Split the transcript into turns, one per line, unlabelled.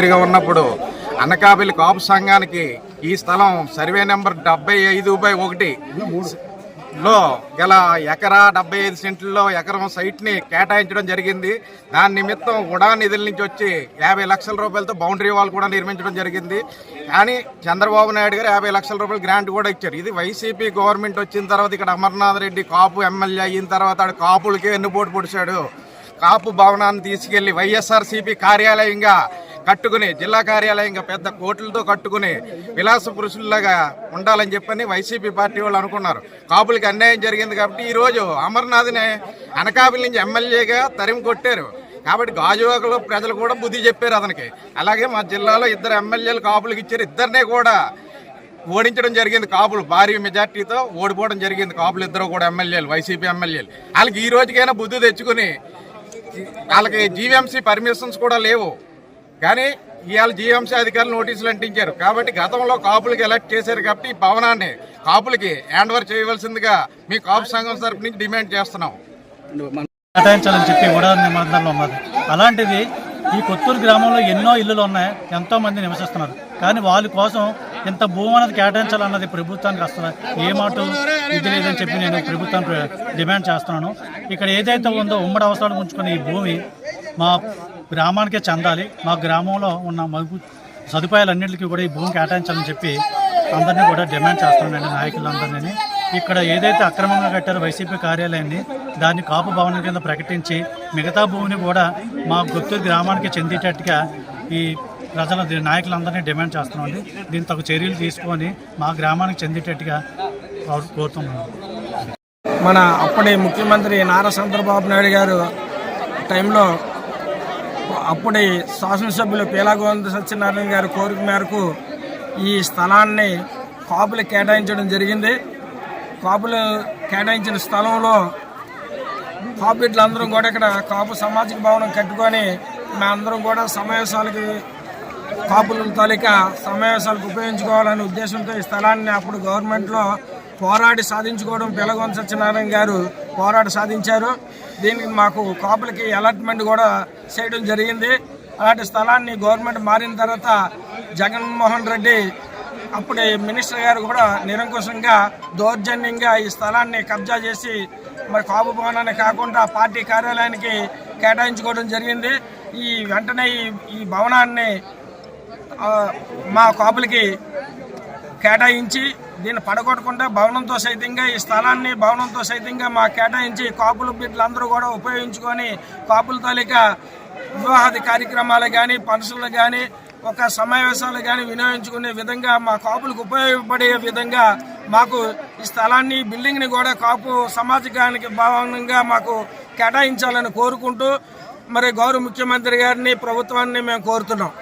మంత్రిగా ఉన్నప్పుడు అనకాపల్లి కాపు సంఘానికి ఈ స్థలం సర్వే నెంబర్ డెబ్బై ఐదు బై ఒకటి లో గల ఎకరా డెబ్బై ఐదు సెంట్లలో ఎకరం సైట్ని కేటాయించడం జరిగింది. దాని నిమిత్తం ఉడా నిధుల నుంచి వచ్చి యాభై లక్షల రూపాయలతో బౌండరీ వాల్ కూడా నిర్మించడం జరిగింది. కానీ చంద్రబాబు నాయుడు గారు యాభై లక్షల రూపాయలు గ్రాంట్ కూడా ఇచ్చారు. ఇది వైసీపీ గవర్నమెంట్ వచ్చిన తర్వాత ఇక్కడ అమర్నాథ్ రెడ్డి కాపు ఎమ్మెల్యే అయిన తర్వాత ఆడు కాపులకే ఎన్నుపోటు పొడిచాడు. కాపు భవనాన్ని తీసుకెళ్ళి వైఎస్ఆర్సీపీ కార్యాలయంగా కట్టుకుని జిల్లా కార్యాలయంగా పెద్ద కోట్లతో కట్టుకుని విలాస పురుషుల్లాగా ఉండాలని చెప్పని వైసీపీ పార్టీ వాళ్ళు అనుకున్నారు. కాపులకి అన్యాయం జరిగింది కాబట్టి ఈరోజు అమర్నాథ్ని అనకాపల్లి నుంచి ఎమ్మెల్యేగా తరిమి కొట్టారు. కాబట్టి గాజువాకలో ప్రజలు కూడా బుద్ధి చెప్పారు అతనికి. అలాగే మా జిల్లాలో ఇద్దరు ఎమ్మెల్యేలు కాపులకు ఇచ్చారు. ఇద్దరినే కూడా ఓడించడం జరిగింది కాపులు. భారీ మెజార్టీతో ఓడిపోవడం జరిగింది కాపులు. ఇద్దరు కూడా ఎమ్మెల్యేలు వైసీపీ ఎమ్మెల్యేలు. వాళ్ళకి ఈ రోజుకైనా బుద్ధి తెచ్చుకుని వాళ్ళకి జీవీఎంసీ పర్మిషన్స్ కూడా లేవు. కానీ ఇవాళ జీవంశ అధికారులు నోటీసులు అంటించారు. కాబట్టి గతంలో కాపులకి ఎలక్ట్ చేశారు కాబట్టి ఈ భవనాన్ని కాపులకి హ్యాండ్ ఓవర్ చేయవలసిందిగా మీ కాపు సంఘం తరపు నుంచి డిమాండ్ చేస్తున్నాం.
కేటాయించాలని చెప్పి కూడా ఉన్నది. అలాంటిది ఈ కొత్తూరు గ్రామంలో ఎన్నో ఇల్లులు ఉన్నాయి ఎంతో మంది నివసిస్తున్నారు. కానీ వాళ్ళ కోసం ఇంత భూమి అనేది కేటాయించాలన్నది ప్రభుత్వానికి అసలు ఏ మాట ఇది లేదని చెప్పి నేను ప్రభుత్వానికి డిమాండ్ చేస్తున్నాను. ఇక్కడ ఏదైతే ఉందో ఉమ్మడి అవసరాలు ఉంచుకున్న ఈ భూమి మా గ్రామానికే చెందాలి. మా గ్రామంలో ఉన్న మగు సదుపాయాలన్నింటికి కూడా ఈ భూమి కేటాయించాలని చెప్పి అందరినీ కూడా డిమాండ్ చేస్తున్నానండి నాయకులందరినీ. ఇక్కడ ఏదైతే అక్రమంగా కట్టారో వైసీపీ కార్యాలయాన్ని దాన్ని కాపు భవనం కింద ప్రకటించి మిగతా భూమిని కూడా మా గుత్తూరు గ్రామానికి చెందేటట్టుగా ఈ ప్రజల నాయకులందరినీ డిమాండ్ చేస్తున్నామండి. దీని తగు చర్యలు తీసుకొని మా గ్రామానికి చెందేటట్టుగా కోరు- కోరుతున్నాము
మన అప్పటి ముఖ్యమంత్రి నారా చంద్రబాబు నాయుడు గారు టైంలో అప్పటి శాసనసభ్యులు పీలాగోవింద సత్యనారాయణ గారి కోరిక మేరకు ఈ స్థలాన్ని కాపులు కేటాయించడం జరిగింది. కాపులు కేటాయించిన స్థలంలో కాపులందరం కూడా ఇక్కడ కాపు సామాజిక భవనం కట్టుకొని మేమందరం కూడా సమావేశాలకి కాపుల తాలూకా సమావేశాలకు ఉపయోగించుకోవాలనే ఉద్దేశంతో ఈ స్థలాన్ని అప్పుడు గవర్నమెంట్లో పోరాడి సాధించుకోవడం పిలగొంద సత్యనారాయణ గారు పోరాట సాధించారు. దీనికి మాకు కాపులకి అలాట్మెంట్ కూడా చేయడం జరిగింది. అలాంటి స్థలాన్ని గవర్నమెంట్ మారిన తర్వాత జగన్మోహన్ రెడ్డి అప్పుడు మినిస్టర్ గారు కూడా నిరంకుశంగా దౌర్జన్యంగా ఈ స్థలాన్ని కబ్జా చేసి మరి కాపు భవనాన్ని కాకుండా పార్టీ కార్యాలయానికి కేటాయించుకోవడం జరిగింది. ఈ వెంటనే ఈ భవనాన్ని మా కాపులకి కేటాయించి దీన్ని పడగొట్టకుండా భవనంతో సైతంగా ఈ స్థలాన్ని భవనంతో సైతంగా మా కేటాయించి కాపుల బిడ్డలందరూ కూడా ఉపయోగించుకొని కాపుల తాలూకా వివాహాది కార్యక్రమాలు కానీ ఫంక్షన్లు కానీ ఒక సమావేశాలు కానీ వినియోగించుకునే విధంగా మా కాపులకు ఉపయోగపడే విధంగా మాకు ఈ స్థలాన్ని బిల్డింగ్ని కూడా కాపు సమాజానికి భావంగా మాకు కేటాయించాలని కోరుకుంటూ మరి గౌరవ ముఖ్యమంత్రి గారిని ప్రభుత్వాన్ని మేము కోరుతున్నాం.